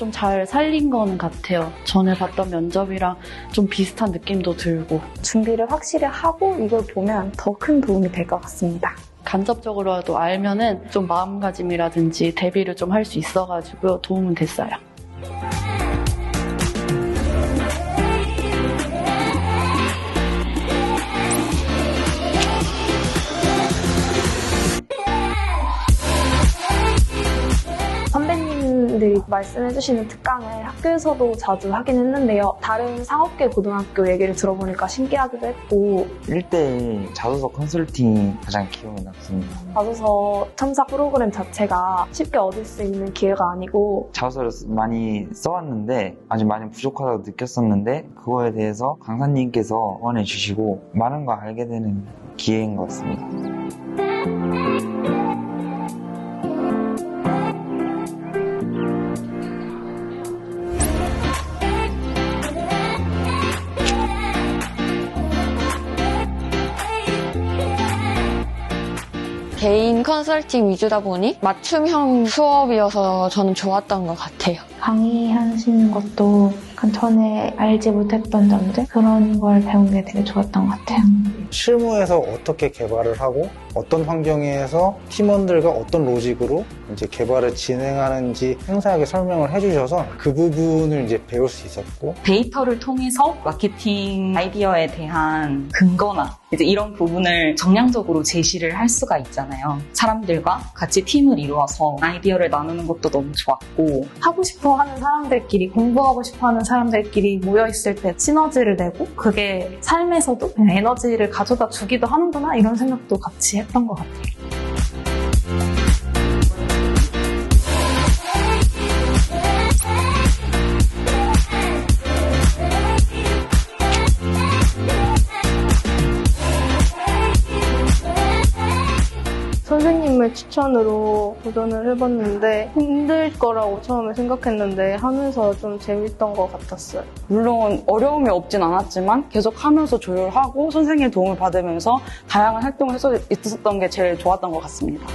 좀 잘 살린 거는 같아요. 전에 봤던 면접이랑 좀 비슷한 느낌도 들고 준비를 확실히 하고 이걸 보면 더 큰 도움이 될 것 같습니다. 간접적으로라도 알면은 좀 마음가짐이라든지 대비를 좀 할 수 있어가지고 도움은 됐어요. 선배님들이 말씀해주시는 특강을 학교에서도 자주 하긴 했는데요. 다른 상업계 고등학교 얘기를 들어보니까 신기하기도 했고 1대1 자소서 컨설팅이 가장 기억에 남습니다. 자소서 첨삭 프로그램 자체가 쉽게 얻을 수 있는 기회가 아니고 자소서를 많이 써왔는데 아주 많이 부족하다고 느꼈었는데 그거에 대해서 강사님께서 원해 주시고 많은 걸 알게 되는 기회인 것 같습니다. 개인 컨설팅 위주다 보니 맞춤형 수업이어서 저는 좋았던 것 같아요. 강의하시는 것도 약간 전에 알지 못했던 점들 그런 걸 배운 게 되게 좋았던 것 같아요. 실무에서 어떻게 개발을 하고 어떤 환경에서 팀원들과 어떤 로직으로 이제 개발을 진행하는지 상세하게 설명을 해주셔서 그 부분을 이제 배울 수 있었고 데이터를 통해서 마케팅 아이디어에 대한 근거나 이제 이런 부분을 정량적으로 제시를 할 수가 있잖아요. 사람들과 같이 팀을 이루어서 아이디어를 나누는 것도 너무 좋았고 하고 싶어 하는 사람들끼리 공부하고 싶어 하는 사람들끼리 모여 있을 때 시너지를 내고 그게 삶에서도 그냥 에너지를 가져다 주기도 하는구나 이런 생각도 같이 했던 것 같아요. 선생님의 추천으로 도전을 해봤는데 힘들 거라고 처음에 생각했는데 하면서 좀 재밌던 것 같았어요. 물론 어려움이 없진 않았지만 계속 하면서 조율하고 선생님의 도움을 받으면서 다양한 활동을 있었던 게 제일 좋았던 것 같습니다.